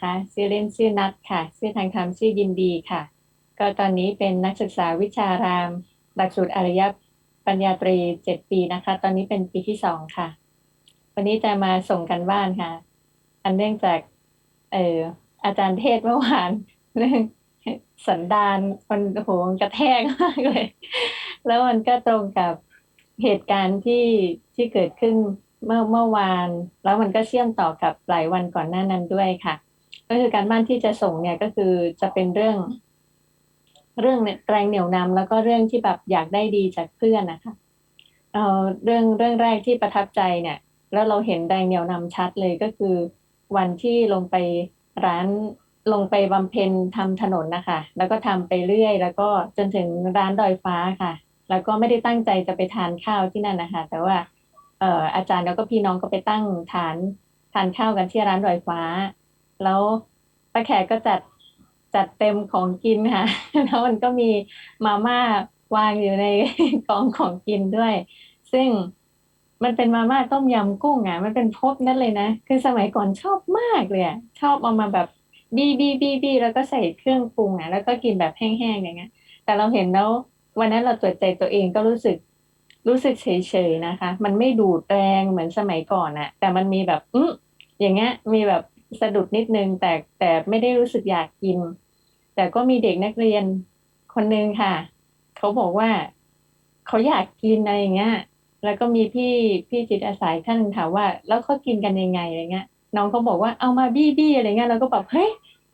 นะคะชื่อเล่นชื่อนัทค่ะ ชื่อทางธรรมชื่อยินดีค่ะ ก็ตอนนี้เป็นนักศึกษาวิชาราม หลักสูตรอริยปัญญาตรีเจ็ดปีนะคะ ตอนนี้เป็นปีที่สองค่ะ วันนี้จะมาส่งกันบ้านค่ะ อันเนื่องจากเอออาจารย์เทศเมื่อวานเรื่องสันดานมันโหมันกระแทกมากเลย แล้วมันก็ตรงกับเหตุการณ์ที่ที่เกิดขึ้นเมื่อเมื่อวาน แล้วมันก็เชื่อมต่อกับหลายวันก่อนหน้านั้นด้วยค่ะ ก็คือการบ้านที่จะส่งเนี่ยก็คือจะเป็นเรื่อง เรื่องแรงเหนี่ยวนำแล้วก็เรื่องที่แบบอยากได้ดีจากเพื่อนนะคะเอ่อเรื่องเรื่องแรกที่ประทับใจเนี่ย แล้วเราเห็นแรงเหนี่ยวนำชัดเลยก็คือ วันที่ลงไปร้านลงไปบำเพ็ญทำถนนนะคะ แล้วก็ทำไปเรื่อย แล้วก็จนถึงร้านดอยฟ้าค่ะ แล้วก็ไม่ได้ตั้งใจจะไปทานข้าวที่นั่นนะคะ แต่ว่าเอ่ออาจารย์แล้วก็พี่น้องก็ไปตั้งฐานทานข้าวกันที่ร้านดอยฟ้า แล้วป้าแขกก็จัดจัดเต็มของกินค่ะ แล้วมันก็มีมาม่าวางอยู่ในกองของกินด้วย ซึ่งมันเป็นมาม่าต้มยำกุ้งอะ มันเป็นพบนั่นเลยนะ คือสมัยก่อนชอบมากเลยอะ ชอบเอามาแบบบีบีบีบีแล้วก็ใส่เครื่องปรุงอะ แล้วก็กินแบบแห้งๆอย่างเงี้ย แต่เราเห็นแล้ว วันนั้นเราตรวจใจตัวเองก็รู้สึก รู้สึกเฉยๆนะคะ มันไม่ดูดแรงเหมือนสมัยก่อนอะ แต่มันมีแบบอือย่างเงี้ย มีแบบ สะดุดนิดนึงแต่แต่ไม่ได้รู้สึกอยากกิน แต่ก็มีเด็กนักเรียนคนนึงค่ะ เขาบอกว่าเขาอยากกินอะไรอย่างเงี้ยแล้วก็มีพี่พี่จิตอาสาท่านถามว่า แล้วเขากินกันยังไงอะไรเงี้ยน้องเขาบอกว่าเอามาบี้บี้อะไรเงี้ยเราก็แบบเฮ้ย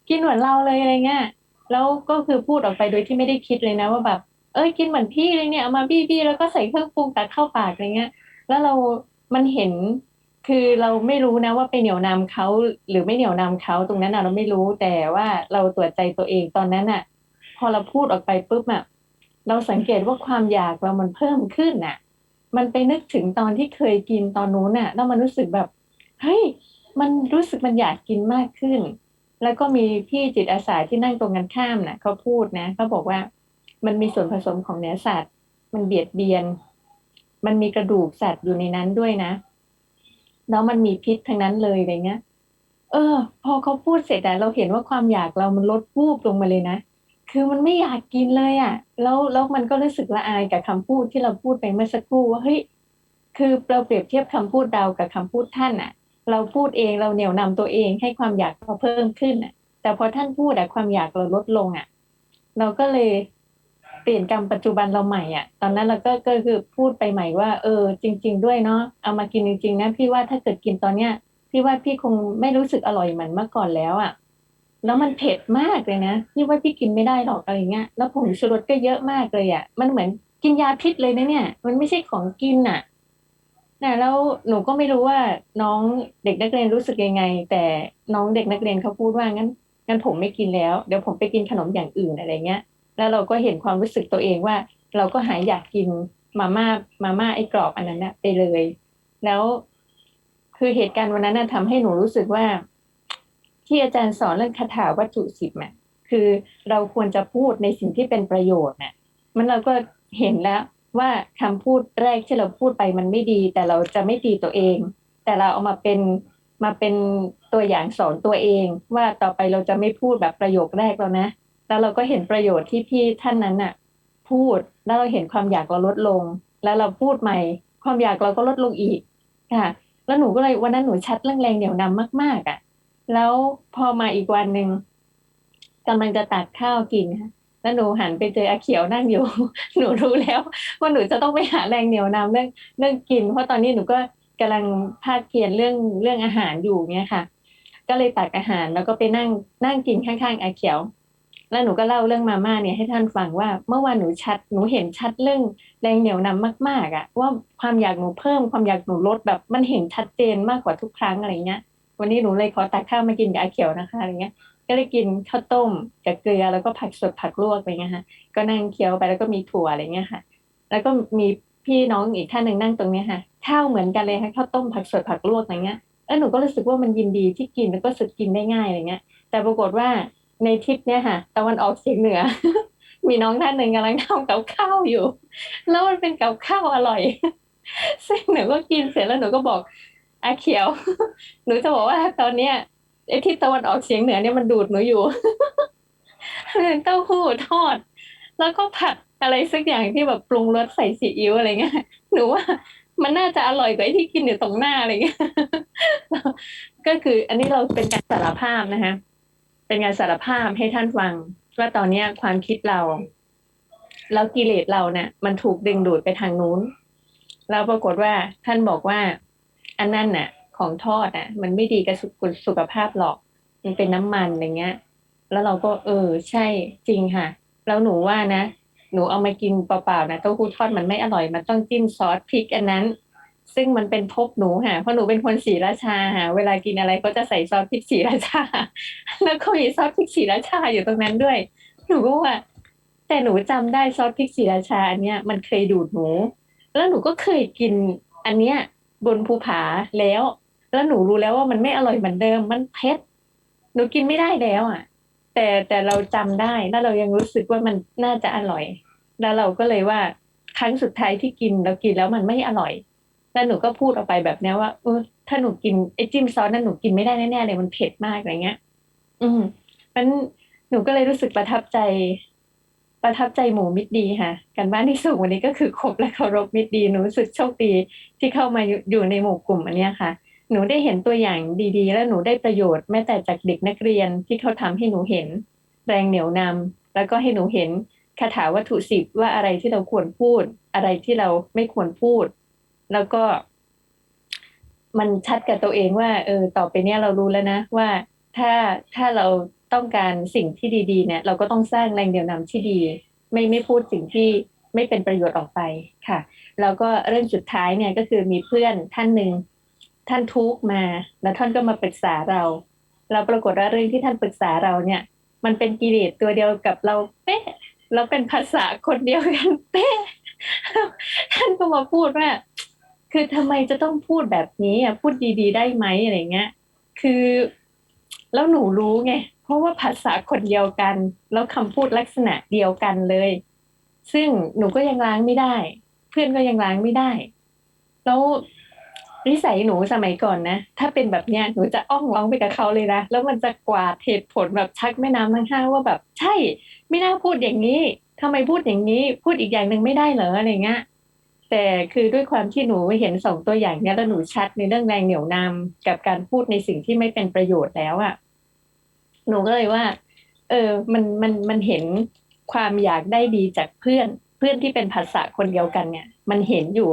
กินเหมือนเราเลยอะไรเงี้ยแล้วก็คือพูดออกไปโดยที่ไม่ได้คิดเลยนะว่าแบบเอ้ยกินเหมือนพี่เลยเนี่ยเอามาบี้บี้แล้วก็ใส่เครื่องปรุงตัดเข้าปากอะไรเงี้ย แล้วเรามันเห็น คือเราไม่รู้นะว่าไปเหนี่ยวนำเขาหรือไม่เหนี่ยวนำเขาตรงนั้นน่ะเราไม่รู้แต่ว่าเราตรวจใจตัวเองตอนนั้นน่ะ พอเราพูดออกไปปุ๊บอะเราสังเกตว่าความอยากเรามันเพิ่มขึ้นน่ะ มันไปนึกถึงตอนที่เคยกินตอนนู้นน่ะ แล้วมันรู้สึกแบบเฮ้ยมันรู้สึกมันอยากกินมากขึ้น แล้วก็มีพี่จิตอาสาที่นั่งตรงกันข้ามน่ะเขาพูดนะเขาบอกว่ามันมีส่วนผสมของเนื้อสัตว์ มันเบียดเบียน มันมีกระดูกสัตว์อยู่ในนั้นด้วยนะ แล้วมันมีพิษทั้งนั้นเลยอะไรเงี้ย เออ พอเขาพูดเสร็จอะเราเห็นว่าความอยากเรามันลดวูบลงมาเลยนะ คือมันไม่อยากกินเลยอะแล้วแล้วมันก็รู้สึกละอายกับคำพูดที่เราพูดไปเมื่อสักครู่ว่าเฮ้ยคือเราเปรียบเทียบคำพูดเรากับคำพูดท่านอะเราพูดเองเราเหนี่ยวนำตัวเองให้ความอยากเราเพิ่มขึ้นอะแต่พอท่านพูดอะความอยากเราลดลงอะ เราก็เลย เปลี่ยนกรรมปัจจุบันเราใหม่อะ ตอนนั้นเราก็ก็คือพูดไปใหม่ว่า เออ จริง ๆ ด้วยเนาะเอามากินจริงๆนะพี่ว่าถ้าเกิดกินตอนเนี้ยพี่ว่าพี่คงไม่รู้สึกอร่อยเหมือนเมื่อก่อนแล้วอะแล้วมันเผ็ดมากเลยนะพี่ว่าพี่กินไม่ได้หรอกอะไรเงี้ยแล้วผงชูรสก็เยอะมากเลยอะ มันเหมือนกินยาพิษเลยนะเนี่ย มันไม่ใช่ของกินอะนะแล้วหนูก็ไม่รู้ว่าน้องเด็กนักเรียนรู้สึกยังไง แต่น้องเด็กนักเรียนเขาพูดว่างั้นงั้นผมไม่กินแล้ว เดี๋ยวผมไปกินขนมอย่างอื่นอะไรเงี้ย แล้วเราก็เห็นความรู้สึกตัวเองว่า เราก็หายอยากกินมาม่ามาม่าไอ้กรอบอันนั้นนะไปเลย แล้วคือเหตุการณ์วันนั้นนะทำให้หนูรู้สึกว่า ที่อาจารย์สอนเรื่องคาถาวัตถุสิบน่ะคือเราควรจะพูดในสิ่งที่เป็นประโยชน์น่ะ มันเราก็เห็นแล้วว่าคำพูดแรกที่เราพูดไปมันไม่ดี แต่เราจะไม่ตีตัวเอง แต่เราเอามาเป็นมาเป็นตัวอย่างสอนตัวเอง ว่าต่อไปเราจะไม่พูดแบบประโยคแรกแล้วนะ แล้วเราก็เห็นประโยชน์ที่พี่ท่านนั้นน่ะ พูดแล้วเราเห็นความอยากเราลดลง แล้วเราพูดใหม่ ความอยากเราก็ลดลงอีกค่ะ แล้วหนูก็เลยวันนั้นหนูชัดเรื่องแรงเหนี่ยวนำมาก ๆอะ แล้วพอมาอีกวันหนึ่งกำลังจะตักข้าวกินค่ะแล้วหนูหันไปเจออาเขียวนั่งอยู่ หนูรู้แล้ว ว่าหนูจะต้องไปหาแรงเหนี่ยวนำเรื่องเรื่องกิน เพราะตอนนี้หนูก็กำลังภาคเพียนเรื่องเรื่องอาหารอยู่เนี่ยค่ะ ก็เลยตักอาหารแล้วก็ไปนั่งนั่งกินข้างๆอาเขียว แล้วหนูก็เล่าเรื่องมาม่าเนี่ยให้ท่านฟังว่าเมื่อวานหนูชัดหนูเห็นชัดเรื่องแรงเหนี่ยวนำมาก ๆอะว่าความอยากหนูเพิ่มความอยากหนูลดแบบมันเห็นชัดเจนมากกว่าทุกครั้งอะไรเงี้ยวันนี้หนูเลยขอตักข้าวมากินกับอาเขียวนะคะอะไรเงี้ย ก็เลยกินข้าวต้มกับเกลือแล้วก็ผักสดผักลวกอะไรเงี้ยค่ะก็นั่งเคี้ยวไปแล้วก็มีถั่วอะไรเงี้ยค่ะ แล้วก็มีพี่น้องอีกท่านหนึ่งนั่งตรงเนี้ยค่ะข้าวเหมือนกันเลยค่ะข้าวต้มผักสดผักลวกอะไรเงี้ยเออหนูก็รู้สึกว่ามันยินดีที่กินแล้วก็สึกกินได้ง่ายอะไรเงี้ย แต่ปรากฏว่า ในทริปเนี่ยค่ะตะวันออกเฉียงเหนือ มีน้องท่านหนึ่งกำลังทำกับข้าวอยู่ แล้วมันเป็นกับข้าวอร่อยซึ่งหนูก็กินเสร็จแล้วหนูก็บอกอาเขียว หนูจะบอกว่าตอนเนี้ยไอ้ที่ตะวันออกเฉียงเหนือเนี่ยมันดูดหนูอยู่เต้าหู้ทอด แล้วก็ผัดอะไรสักอย่างที่แบบปรุงรสใส่ซีอิ๊วอะไรเงี้ยหนูว่ามันน่าจะอร่อยกว่าที่กินอยู่ตรงหน้าอะไรเงี้ยก็คืออันนี้เราเป็นการสารภาพนะคะ เป็นการสารภาพให้ท่านฟัง ว่าตอนเนี้ยความคิดเรา แล้วกิเลสเราเนี่ยมันถูกดึงดูดไปทางนู้น แล้วปรากฏว่าท่านบอกว่า อันนั้นน่ะ ของทอดอะ มันไม่ดีกับสุขสุขภาพหรอก มันเป็นน้ำมันอย่างเงี้ย แล้วเราก็เออ ใช่จริงค่ะ แล้วหนูว่านะหนูเอามากินเปล่าๆนะเต้าหู้ทอดมันไม่อร่อย มันต้องจิ้มซอสพริกอันนั้น ซึ่งมันเป็นภพหนูค่ะเพราะหนูเป็นคนศรีราชาค่ะเวลากินอะไรก็จะใส่ซอสพริกศรีราชา แล้วก็มีซอสพริกศรีราชาอยู่ตรงนั้นด้วย หนูก็ว่า แต่หนูจำได้ซอสพริกศรีราชาอันเนี้ยมันเคยดูดหนู แล้วหนูก็เคยกินอันเนี้ยบนภูผาแล้ว แล้วหนูรู้แล้วว่ามันไม่อร่อยเหมือนเดิม มันเผ็ดหนูกินไม่ได้แล้วอะ แต่แต่เราจำได้แล้วเรายังรู้สึกว่ามันน่าจะอร่อย แล้วเราก็เลยว่าครั้งสุดท้ายที่กินเรากินแล้วมันไม่อร่อย แล้วหนูก็พูดออกไปแบบนี้ว่าเออถ้าหนูกินไอ้จิ้มซอสนั้นหนูกินไม่ได้แน่ๆเลยมันเผ็ดมากอะไรเงี้ย อืมมันหนูก็เลยรู้สึกประทับใจ ประทับใจหมูมิตรดีค่ะ การบ้านที่ส่งวันนี้ก็คือครบและเคารพมิตรดีหนูรู้สึกโชคดีที่เข้ามาอยู่ในหมู่กลุ่มอันเนี้ยค่ะ หนูได้เห็นตัวอย่างดีๆ แล้วหนูได้ประโยชน์แม้แต่จากเด็กนักเรียนที่เขาทำให้หนูเห็น แรงเหนียวนำแล้วก็ให้หนูเห็นคาถาวัตถุสิบว่าอะไรที่เราควรพูด อะไรที่เราไม่ควรพูด แล้วก็ มันชัดกับตัวเองว่า เออ ต่อไปเนี้ยเรารู้แล้วนะว่าถ้าถ้าเราต้องการสิ่งที่ดี ๆ เนี่ย เราก็ต้องสร้างแรงเหนี่ยวนำที่ดี ไม่ไม่พูดสิ่งที่ไม่เป็นประโยชน์ออกไปค่ะ แล้วก็เรื่องสุดท้ายเนี่ยก็คือมีเพื่อนท่านหนึ่งท่านทุกมา แล้วท่านก็มาปรึกษาเรา เราปรากฏว่าเรื่องที่ท่านปรึกษาเราเนี่ย มันเป็นกิเลสตัวเดียวกับเราเป๊ะเราเป็นภาษาคนเดียวกันเป๊ะท่านก็มาพูดว่า คือทำไมจะต้องพูดแบบนี้อะพูดดีๆ ได้ไหมอะไรเงี้ย คือแล้วหนูรู้ไงเพราะว่าภาษาคนเดียวกัน แล้วคำพูดลักษณะเดียวกันเลย ซึ่งหนูก็ยังล้างไม่ได้ เพื่อนก็ยังล้างไม่ได้ แล้วนิสัยหนูสมัยก่อนนะ ถ้าเป็นแบบเนี้ยหนูจะอ้องร้องไปกับเขาเลยนะ แล้วมันจะกวาดเหตุผลแบบชักแม่น้ำทั้งห้าว่าแบบ ใช่ ไม่น่าพูดอย่างนี้ทำไมพูดอย่างนี้ พูดอีกอย่างหนึ่งไม่ได้เหรออะไรเงี้ย แต่คือด้วยความที่หนูเห็นสองตัวอย่างเนี้ยแล้วหนูชัดในเรื่องแรงเหนี่ยวนำกับการพูดในสิ่งที่ไม่เป็นประโยชน์แล้วอะ่ะหนูก็เลยว่า เออ มันมันมันเห็นความอยากได้ดีจากเพื่อน เพื่อนที่เป็นภาษาคนเดียวกันเนี่ย มันเห็นอยู่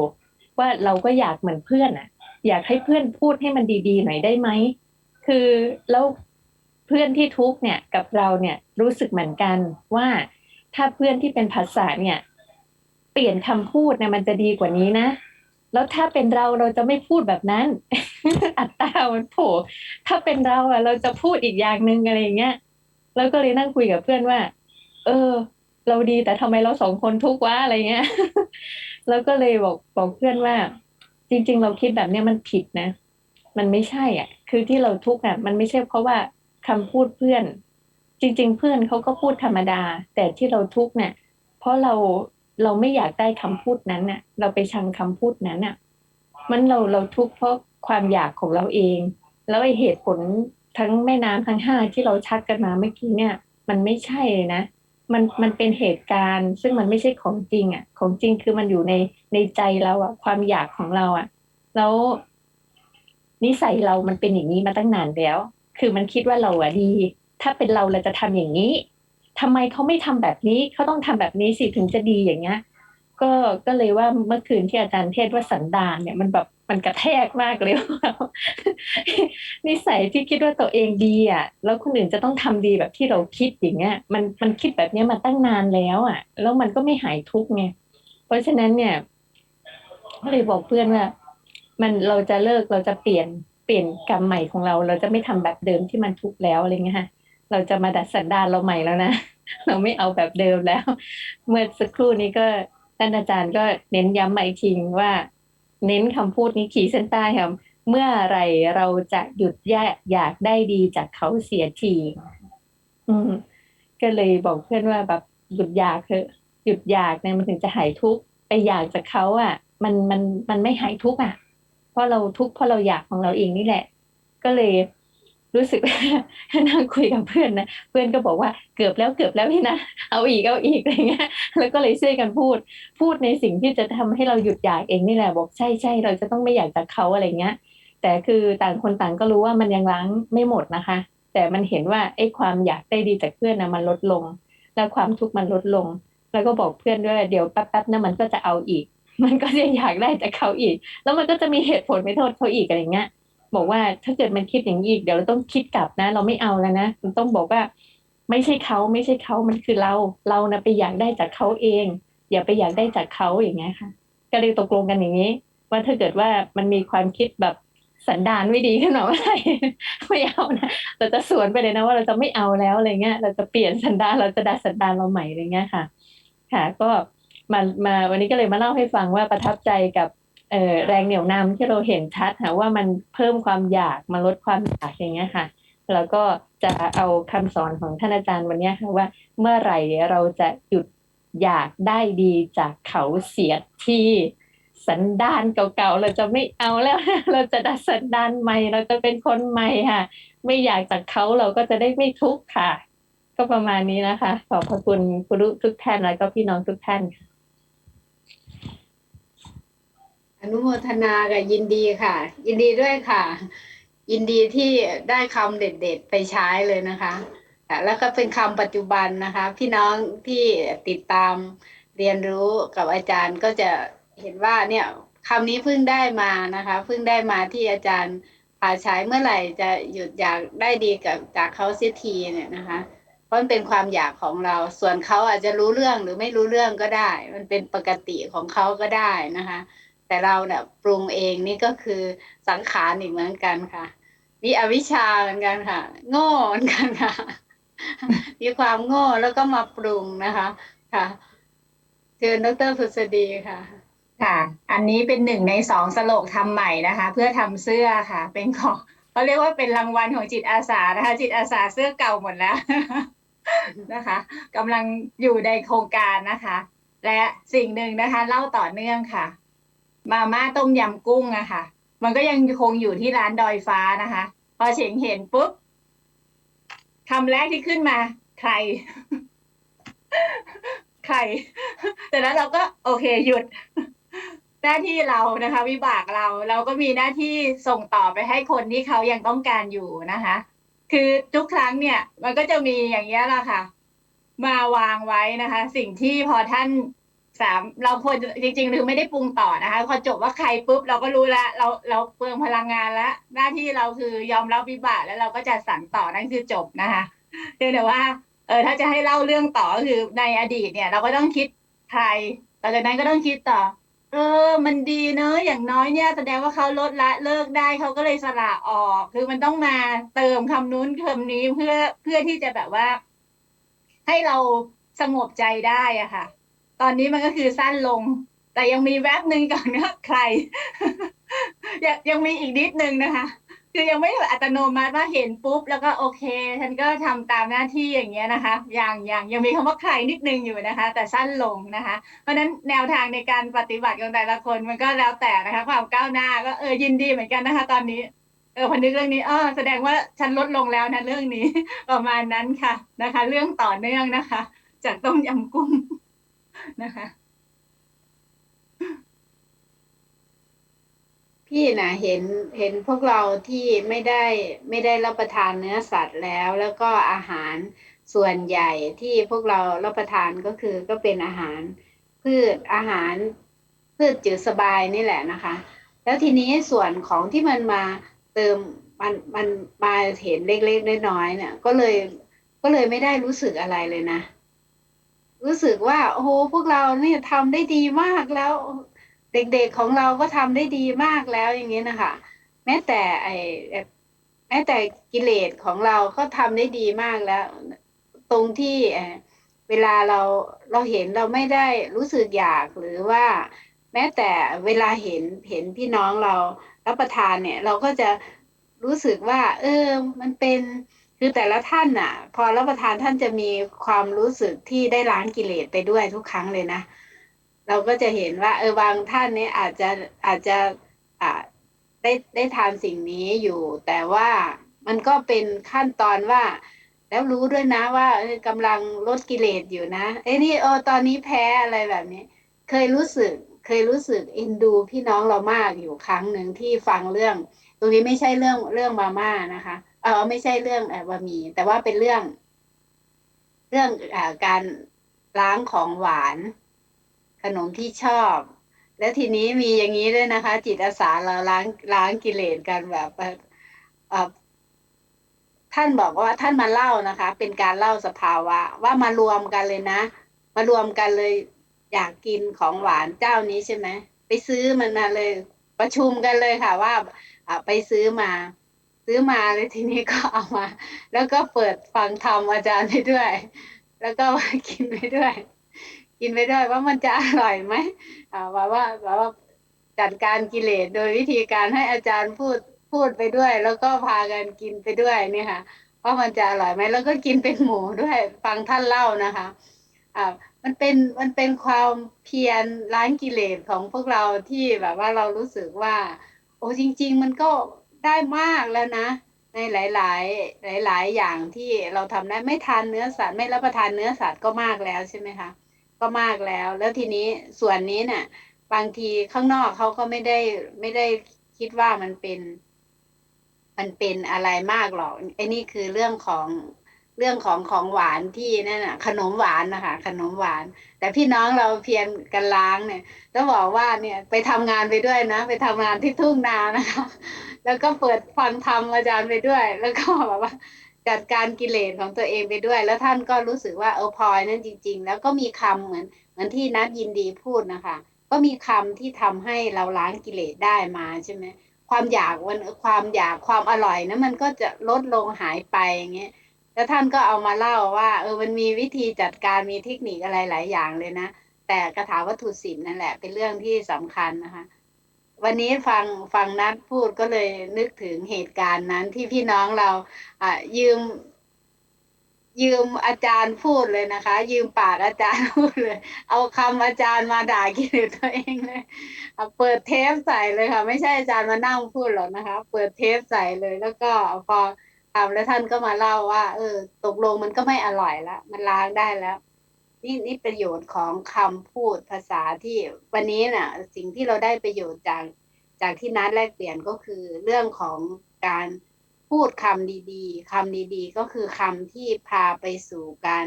ว่าเราก็อยากเหมือนเพื่อนอะ อยากให้เพื่อนพูดให้มันดีๆหน่อยได้ไหมคือแล้วเพื่อนที่ทุกเนี่ยกับเราเนี่ยรู้สึกเหมือนกันว่าถ้าเพื่อนที่เป็นภาษาเนี่ย เปลี่ยนคำพูดเนี่ยมันจะดีกว่านี้นะ แล้วถ้าเป็นเราเราจะไม่พูดแบบนั้น อัตตามันโผล่ถ้าเป็นเราอะเราจะพูดอีกอย่างหนึ่งอะไรเงี้ยแล้วก็เลยนั่งคุยกับเพื่อนว่า เออ เราดีแต่ทำไมเราสองคนทุกข์วะอะไรเงี้ย แล้วก็เลยบอกบอกเพื่อนว่า จริง ๆ เราคิดแบบเนี้ยมันผิดนะ มันไม่ใช่อะ คือที่เราทุกข์อะ มันไม่ใช่เพราะว่าคำพูดเพื่อน จริง ๆ เพื่อนเขาก็พูดธรรมดา แต่ที่เราทุกข์เนี่ยเพราะเรา เราไม่อยากได้คำพูดนั้นน่ะ เราไปชังคำพูดนั้นน่ะ มันเราเราทุกข์เพราะความอยากของเราเอง แล้วไอเหตุผลทั้งแม่น้ำทั้งห้าที่เราชักกันมาเมื่อกี้เนี่ย มันไม่ใช่เลยนะ มันมันเป็นเหตุการณ์ ซึ่งมันไม่ใช่ของจริง อะ ของจริงคือมันอยู่ในในใจเราอะ ความอยากของเราอะ แล้ว นิสัยเรามันเป็นอย่างนี้มาตั้งนานแล้ว คือมันคิดว่าเราอะดี ถ้าเป็นเราเราจะทำอย่างนี้ ทำไมเขาไม่ทำแบบนี้เขาต้องทำแบบนี้สิถึงจะดีอย่างเงี้ยก็ก็เลยว่าเมื่อคืนที่อาจารย์เทศว่าสันดานเนี่ยมันแบบมันกระแทกมากเลยว่านิสัยที่คิดว่าตัวเองดีอะ แล้วคนอื่นจะต้องทำดีแบบที่เราคิดอย่างเงี้ย มันมันคิดแบบเนี้ยมาตั้งนานแล้ว อะ แล้วมันก็ไม่หายทุกข์ไงเพราะฉะนั้นเนี่ยก็เลยบอกเพื่อนว่า มันเราจะเลิกเราจะเปลี่ยนเปลี่ยนกรรมใหม่ของเรา เราจะไม่ทำแบบเดิมที่มันทุกข์แล้วอะไรเงี้ยค่ะ เราจะมาดัดสันดานเราใหม่แล้วนะ เราไม่เอาแบบเดิมแล้ว เมื่อสักครู่นี้ก็ท่านอาจารย์ก็เน้นย้ำมาอีกทีว่า เน้นคำพูดนี้ขีดเส้นใต้ครับเมื่อไรเราจะหยุดแยกอยากได้ดีจากเขาเสียทีอืม ก็เลยบอกเพื่อนว่าแบบหยุดอยากเถอะหยุดอยากเนี่ยมันถึงจะหายทุกข์ไปอยากจากเขาอะ มันมันมันไม่หายทุกข์อะ เพราะเราทุกข์เพราะเราอยากของเราเองนี่แหละ ก็เลย รู้สึกนั่งคุยกับเพื่อนนะเพื่อนก็บอกว่าเกือบแล้วเกือบแล้วพี่นะเอาอีกเอาอีกอะไรเงี้ยแล้วก็เลยช่วยกันพูด พูดในสิ่งที่จะทำให้เราหยุดอยากเองนี่แหละบอกใช่ใช่เราจะต้องไม่อยากจากเขาอะไรเงี้ย แต่คือต่างคนต่างก็รู้ว่ามันยังล้างไม่หมดนะคะ แต่มันเห็นว่าไอ้ความอยากได้ดีจากเพื่อนนะมันลดลง แล้วความทุกข์มันลดลง แล้วก็บอกเพื่อนด้วยเดี๋ยวแป๊บๆนะมันก็จะเอาอีก มันก็จะอยากได้จากเขาอีก แล้วมันก็จะมีเหตุผลไม่โทษเขาอีกอะไรเงี้ย บอกว่าถ้าเกิดมันคิดอย่างนี้อีกเดี๋ยวเราต้องคิดกลับนะ เราไม่เอาแล้วนะมันต้องบอกว่า ไม่ใช่เขาไม่ใช่เขามันคือเรา เรานะไปอยากได้จากเขาเอง อย่าไปอยากได้จากเขาอย่างเงี้ยค่ะ ก็เลยตกลงกันอย่างนี้ ว่าถ้าเกิดว่ามันมีความคิดแบบสันดานไม่ดีขึ้นมาเมื่อไรไม่เอานะเราจะสวนไปเลยนะว่าเราจะไม่เอาแล้วอะไรเงี้ย เราจะเปลี่ยนสันดานเราจะดัดสันดานเราใหม่อะไรเงี้ยค่ะ ค่ะ ก็มามาวันนี้ก็เลยมาเล่าให้ฟังว่าประทับใจกับ แรงเหนี่ยวนำที่เราเห็นชัดค่ะว่ามันเพิ่มความอยากมาลดความอยากอย่างเงี้ยค่ะ แล้วก็จะเอาคำสอนของท่านอาจารย์วันนี้ค่ะว่าเมื่อไหร่เราจะหยุดอยากได้ดีจากเขาเสียทีสันดานเก่าๆเราจะไม่เอาแล้ว เราจะดัดสันดานใหม่ เราจะเป็นคนใหม่ค่ะ ไม่อยากจากเขาเราก็จะได้ไม่ทุกข์ค่ะ ก็ประมาณนี้นะคะ ขอบพระคุณคุณทุกท่านแล้วก็พี่น้องทุกท่านค่ะ อนุโมทนากับยินดีค่ะ ยินดีด้วยค่ะ ยินดีที่ได้คำเด็ดๆไปใช้เลยนะคะแล้วก็เป็นคำปัจจุบันนะคะ พี่น้องที่ติดตามเรียนรู้กับอาจารย์ก็จะเห็นว่าเนี่ยคำนี้เพิ่งได้มานะคะเพิ่งได้มาที่อาจารย์พาใช้เมื่อไหร่จะหยุดอยากได้ดีกับจากเขาเสียทีเนี่ยนะคะเพราะมันเป็นความอยากของเรา ส่วนเขาอาจจะรู้เรื่องหรือไม่รู้เรื่องก็ได้ มันเป็นปกติของเขาก็ได้นะคะ แต่เราเนี่ยปรุงเองนี่ก็คือสังขารอีกเหมือนกันค่ะ มีอวิชชาเหมือนกันค่ะ โง่เหมือนกันค่ะ มีความโง่แล้วก็มาปรุงนะคะค่ะเชิญดรพุษดีค่ะค่ะ อันนี้เป็นหนึ่งในสองสโลกทำใหม่นะคะ เพื่อทำเสื้อค่ะ เป็นของเขาเรียกว่าเป็นรางวัลของจิตอาสานะคะ จิตอาสาเสื้อเก่าหมดแล้วนะคะกำลังอยู่ในโครงการนะคะ และสิ่งหนึ่งนะคะ เล่าต่อเนื่องค่ะ มาม่าต้มยำกุ้งอะค่ะ มันก็ยังคงอยู่ที่ร้านดอยฟ้านะคะ พอเฉงเห็นปุ๊บคำแรกที่ขึ้นมา ใคร ใคร แต่แล้วเราก็โอเคหยุด หน้าที่เรานะคะ วิบากเรา เราก็มีหน้าที่ส่งต่อไปให้คนที่เขายังต้องการอยู่นะคะ คือทุกครั้งเนี่ย มันก็จะมีอย่างนี้ยแหละค่ะ มาวางไว้นะคะ สิ่งที่พอท่าน สามเราควรจริงๆ หรือไม่ได้ปรุงต่อนะคะ พอจบว่าใครปุ๊บเราก็รู้ล้วเราเราเปลืองพลังงานล้วหน้าที่เราคือยอมรับวิบากแล้วเราก็จะสั่งต่อนั่นคือจบนะคะเพียงแต่ว่าเออถ้าจะให้เล่าเรื่องต่อคือในอดีตเนี่ย เราก็ต้องคิดใครต่อจากนั้นก็ต้องคิดต่อ เออ มันดีเนอะอย่างน้อยเนี่ยแสดงว่าเขาลดละเลิกได้เขาก็เลยสละออก คือมันต้องมาเติมคำนู้นคำนี้เพื่อเพื่อที่จะแบบว่า ให้เราสงบใจได้อะค่ะ ตอนนี้มันก็คือสั้นลง แต่ยังมีแวบหนึ่งก่อนนะใคร ยังยังมีอีกนิดนึงนะคะ คือยังไม่แบบอัตโนมัติว่าเห็นปุ๊บ แล้วก็โอเค ฉันก็ทำตามหน้าที่อย่างเงี้ยนะคะ อย่างอย่างยังมีคำว่าใครนิดนึงอยู่นะคะ แต่สั้นลงนะคะ เพราะฉะนั้นแนวทางในการปฏิบัติของแต่ละคนมันก็แล้วแต่นะคะ ความก้าวหน้าก็เออยินดีเหมือนกันนะคะ ตอนนี้เออพอนึกเรื่องนี้เออแสดงว่าฉันลดลงแล้วนะเรื่องนี้ประมาณนั้นค่ะนะคะ เรื่องต่อเนื่องนะคะ จากต้มยำกุ้ง นะคะ พี่นะเห็นเห็นพวกเราที่ไม่ได้ไม่ได้รับประทานเนื้อสัตว์แล้ว แล้วก็อาหารส่วนใหญ่ที่พวกเรารับประทานก็คือก็เป็นอาหารพืชอาหารพืชจืดสบายนี่แหละนะคะ แล้วทีนี้ส่วนของที่มันมาเติมมันมันมาเห็นเล็กๆน้อยๆเนี่ย ก็เลยก็เลยไม่ได้รู้สึกอะไรเลยนะ รู้สึกว่าโอ้โหพวกเราเนี่ยทำได้ดีมากแล้ว เด็กๆของเราก็ทำได้ดีมากแล้วอย่างเงี้นะคะแม้แต่ไอแม้แต่กิเลสของเราก็ทำได้ดีมากแล้ว ตรงที่เวลาเราเราเห็นเราไม่ได้รู้สึกอยากหรือว่า แม้แต่เวลาเห็นเห็นพี่น้องเรารับประทานเนี่ย เราก็จะรู้สึกว่า เออมันเป็น คือแต่ละท่านน่ะ พอรับประทานท่านจะมีความรู้สึกที่ได้ล้างกิเลสไปด้วยทุกครั้งเลยนะ เราก็จะเห็นว่า เออบางท่านเนี่ยอาจจะอาจจะอ่าได้ได้ทานสิ่งนี้อยู่ แต่ว่ามันก็เป็นขั้นตอนว่า แล้วรู้ด้วยนะว่าเออกำลังลดกิเลสอยู่นะเอ้นี่เออตอนนี้แพ้อะไรแบบนี้ เคยรู้สึกเคยรู้สึกเอ็นดูพี่น้องเรามากอยู่ครั้งหนึ่งที่ฟังเรื่อง ตรงนี้ไม่ใช่เรื่องเรื่องมาม่านะคะ เออไม่ใช่เรื่องเอบะหมี่แต่ว่าเป็นเรื่อง เรื่องอการล้างของหวาน ขนมที่ชอบ แล้วทีนี้มีอย่างนี้ด้วยนะคะ จิตอาสาเราล้างล้างกิเลสกันแบบอ่อท่านบอกว่าท่านมาเล่านะคะ เป็นการเล่าสภาวะ ว่ามารวมกันเลยนะ มารวมกันเลย อยากกินของหวานเจ้านี้ใช่ไหมไปซื้อมันมาเลย ประชุมกันเลยค่ะ ว่าอ่าไปซื้อมา ซื้อมาเลยทีนี้ก็เอามา แล้วก็เปิดฟังธรรมอาจารย์ไปด้วย แล้วก็กินไปด้วย กินไปด้วยว่ามันจะอร่อยไหมอ่าว่าว่าว่าว่าจัดการกิเลสโดยวิธีการให้อาจารย์พูดพูดไปด้วย แล้วก็พากันกินไปด้วยเนี่ยค่ะว่ามันจะอร่อยไหมแล้วก็กินเป็นหมูด้วยฟังท่านเล่านะคะอ่ามันเป็นมันเป็นความเพียรล้างกิเลสของพวกเราที่แบบว่าเรารู้สึกว่า โอ้จริง ๆ มันก็ ได้มากแล้วนะ ในหลาย ๆ หลาย ๆ อย่างที่เราทำได้ไม่ทานเนื้อสัตว์ไม่รับประทานเนื้อสัตว์ก็มากแล้วใช่ไหมคะก็มากแล้ว แล้วทีนี้ส่วนนี้เนี่ยบางทีข้างนอกเขาก็ไม่ได้ไม่ได้คิดว่ามันเป็น มันเป็นอะไรมากหรอกไอ้นี่คือเรื่องของ เรื่องของของหวานที่นั่นน่ะ ขนมหวานนะคะขนมหวาน แต่พี่น้องเราเพียรกันล้างเนี่ยต้องบอกว่าเนี่ยไปทำงานไปด้วยนะ ไปทำงานที่ทุ่งนานะคะ แล้วก็เปิดฟังธรรมอาจารย์ไปด้วย แล้วก็แบบว่าจัดการกิเลสของตัวเองไปด้วย แล้วท่านก็รู้สึกว่าเออพลอยนั่นจริง ๆ แล้วก็มีคำเหมือนเหมือนที่นัดยินดีพูดนะคะ ก็มีคำที่ทำให้เราล้างกิเลสได้มาใช่ไหมความอยากมันความอยากความอร่อยนะมันก็จะลดลงหายไปอย่างเงี้ย แล้วท่านก็เอามาเล่าว่า เออมันมีวิธีจัดการมีเทคนิคอะไรหลายอย่างเลยนะ แต่คาถาวัตถุสิบนั่นแหละ เป็นเรื่องที่สำคัญนะคะ วันนี้ฟังฟังนัดพูดก็เลยนึกถึงเหตุการณ์นั้นที่พี่น้องเราอะยืม ยืมอาจารย์พูดเลยนะคะ ยืมปากอาจารย์พูดเลย เอาคำอาจารย์มาด่ากิเลสตัวเองเลยเอาเปิดเทปใส่เลยค่ะ ไม่ใช่อาจารย์มานั่งพูดหรอกนะคะ เปิดเทปใส่เลย แล้วก็พอ ทำแล้วท่านก็มาเล่าว่า เออ ตกลงมันก็ไม่อร่อยแล้วมันล้างได้แล้ว นี่นี่ประโยชน์ของคำพูดภาษาที่วันนี้น่ะ สิ่งที่เราได้ประโยชน์จากจากที่นัดแลกเปลี่ยนก็คือเรื่องของการพูดคำดีๆคำดีๆ ก็คือคำที่พาไปสู่การ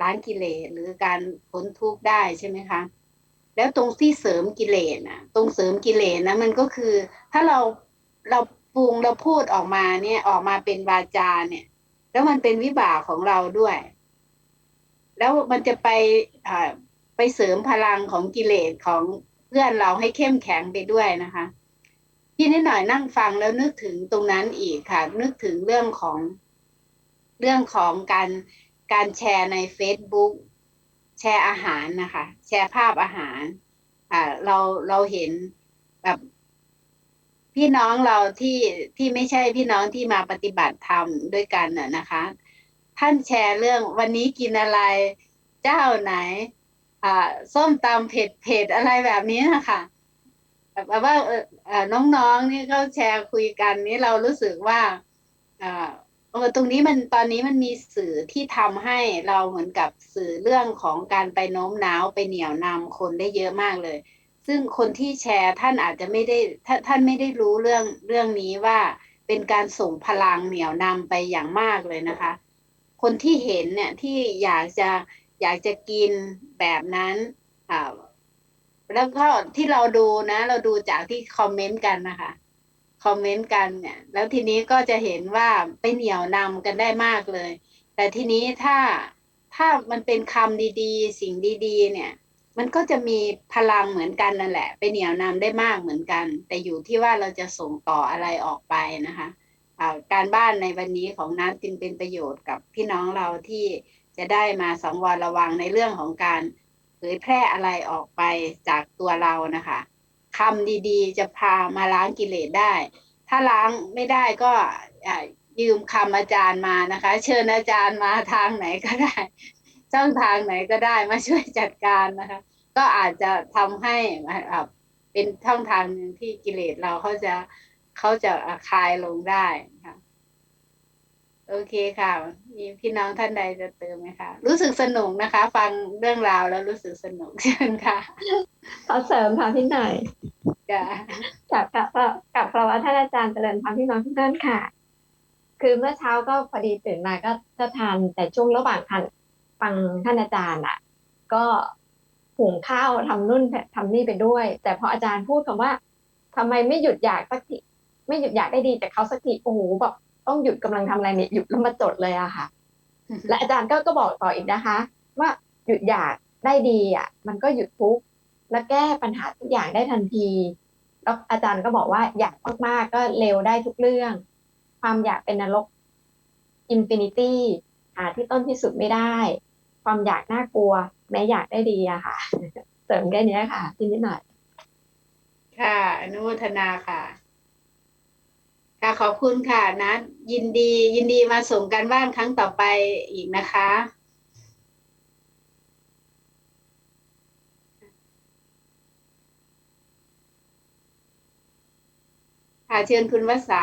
ล้างกิเลสหรือการพ้นทุกข์ได้ใช่ไหมคะแล้วตรงที่เสริมกิเลสนะตรงเสริมกิเลสนะมันก็คือถ้าเราเรา ปรุงเราพูดออกมาเนี่ยออกมาเป็นวาจาเนี่ย แล้วมันเป็นวิบากของเราด้วย แล้วมันจะไปอ่าไปเสริมพลังของกิเลสของเพื่อนเราให้เข้มแข็งไปด้วยนะคะพี่นิดหน่อยนั่งฟังแล้วนึกถึงตรงนั้นอีกค่ะ นึกถึงเรื่องของเรื่องของการการแชร์ใน Facebook แชร์อาหารนะคะ แชร์ภาพอาหาร อ่าเราเราเห็นแบบ พี่น้องเราที่ที่ไม่ใช่พี่น้องที่มาปฏิบัติธรรมด้วยกันน่ะนะคะ ท่านแชร์เรื่องวันนี้กินอะไรเจ้าไหนอ่าส้มตำเผ็ดเผ็ดอะไรแบบนี้นะคะแบบว่าเออเอ่อน้องๆนี่เขาแชร์คุยกันนี่เรารู้สึกว่าอ่าเออตรงนี้มันตอนนี้มันมีสื่อที่ทำให้เราเหมือนกับสื่อเรื่องของการไปโน้มน้าวไปเหนี่ยวนำคนได้เยอะมากเลย ซึ่งคนที่แชร์ท่านอาจจะไม่ได้ท่านท่านไม่ได้รู้เรื่องเรื่องนี้ว่าเป็นการส่งพลังเหนี่ยวนำไปอย่างมากเลยนะคะ คนที่เห็นเนี่ยที่อยากจะอยากจะกินแบบนั้นอ่าแล้วก็ที่เราดูนะ เราดูจากที่คอมเมนต์กันนะคะคอมเมนต์กันเนี่ยแล้วทีนี้ก็จะเห็นว่าไปเหนี่ยวนำกันได้มากเลย แต่ทีนี้ถ้าถ้ามันเป็นคำดีๆ สิ่งดี ๆ เนี่ย มันก็จะมีพลังเหมือนกันนั่นแหละไปเหนี่ยวนำได้มากเหมือนกัน แต่อยู่ที่ว่าเราจะส่งต่ออะไรออกไปนะคะาการบ้านในวันนี้ของนัทจึงเป็นประโยชน์กับพี่น้องเราที่จะได้มาสังวรระวังในเรื่องของการเผยแพร่อะไรออกไปจากตัวเรานะคะคำดีๆ จะพามาล้างกิเลสได้ ถ้าล้างไม่ได้ก็ยืมคำอาจารย์มานะคะ เชิญอาจารย์มาทางไหนก็ได้ช่องทางไหนก็ได้มาช่วยจัดการนะคะ ก็อาจจะทำให้อ่าเป็นช่องทางหนึ่งที่กิเลสเราเขาจะเขาจะคลายลงได้นะคะโอเคค่ะ มีพี่น้องท่านใดจะเติมไหมคะ รู้สึกสนุกนะคะ ฟังเรื่องราวแล้วรู้สึกสนุกเช่นค่ะขอเสริมค่ะพี่หน่อยจ้ะกับกับกับคารวะท่านอาจารย์เจริญพรพี่น้องทุกท่านค่ะ คือเมื่อเช้าก็พอดีตื่นมาก็จะทานแต่ช่วงระหว่างทานฟังท่านอาจารย์อะ ก็ หุงข้าวทำนู่นทำนี่ไปด้วย แต่พออาจารย์พูดคำว่าทำไมไม่หยุดอยากสักทีไม่หยุดอยากได้ดีแต่เขาสักทีโอ้โหแบบต้องหยุดกำลังทำอะไรเนี่ยหยุดแล้วมาจดเลยอะค่ะ และอาจารย์ก็ก็บอกต่ออีกนะคะ ว่าหยุดอยากได้ดีอะมันก็หยุดทุกข์และแก้ปัญหาทุกอย่างได้ทันทีแล้วอาจารย์ก็บอกว่าอยากมากๆก็เร็วได้ทุกเรื่อง ความอยากเป็นนรกอินฟินิตี้หาที่ต้นที่สุดไม่ได้ ความอยากน่ากลัว แม้อยากได้ดีอะค่ะ เสริมแค่เนี้ยค่ะที่นิดหน่อย ค่ะอนุโมทนาค่ะ ค่ะขอบคุณค่ะนะยินดียินดีมาส่งกันบ้านครั้งต่อไปอีกนะคะค่ะเชิญคุณวสา